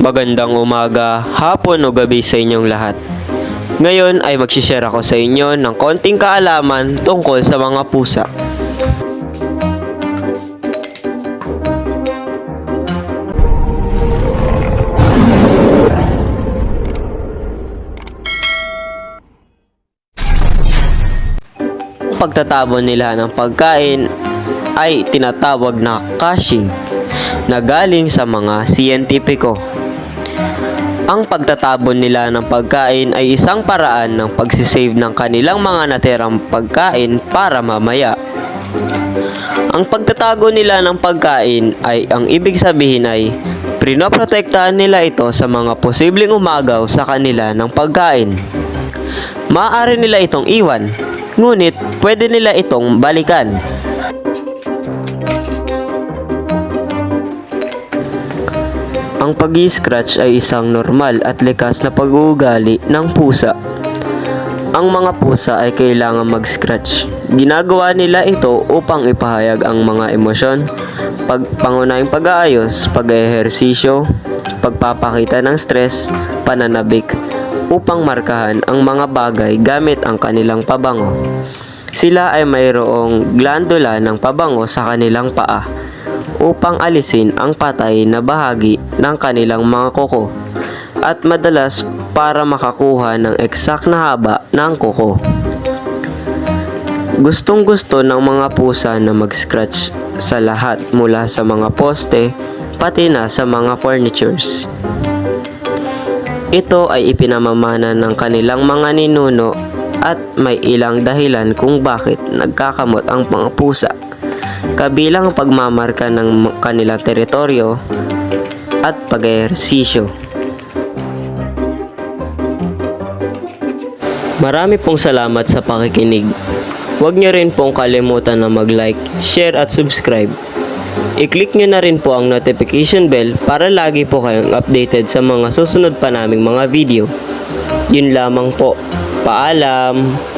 Magandang umaga, hapon o gabi sa inyong lahat. Ngayon ay magsishare ako sa inyo ng konting kaalaman tungkol sa mga pusa. Pagtatapon nila ng pagkain ay tinatawag na caching na galing sa mga siyentipiko. Ang pagtatabon nila ng pagkain ay isang paraan ng pagsisave ng kanilang mga natirang pagkain para mamaya. Ang pagtatago nila ng pagkain ay ang ibig sabihin ay prinoprotektahan nila ito sa mga posibleng umagaw sa kanila ng pagkain. Maaari nila itong iwan, ngunit pwede nila itong balikan. Ang pag scratch ay isang normal at likas na pag-uugali ng pusa. Ang mga pusa ay kailangan mag-scratch. Ginagawa nila ito upang ipahayag ang mga emosyon, pagpangunahing pag-aayos, pag-ehersisyo, pagpapakita ng stress, pananabik, upang markahan ang mga bagay gamit ang kanilang pabango. Sila ay mayroong glandula ng pabango sa kanilang paa upang alisin ang patay na bahagi ng kanilang mga kuko at madalas para makakuha ng eksak na haba ng kuko. Gustong gusto ng mga pusa na mag-scratch sa lahat mula sa mga poste pati na sa mga furnitures. Ito ay ipinamamana ng kanilang mga ninuno at may ilang dahilan kung bakit nagkakamot ang mga pusa kabilang ang pagmamarka ng kanilang teritoryo at pag-ehersisyo. Marami pong salamat sa pakikinig. Huwag niyo rin pong kalimutan na mag-like, share at subscribe. I-click nyo na rin po ang notification bell para lagi po kayong updated sa mga susunod pa naming mga video. Yun lamang po. Paalam!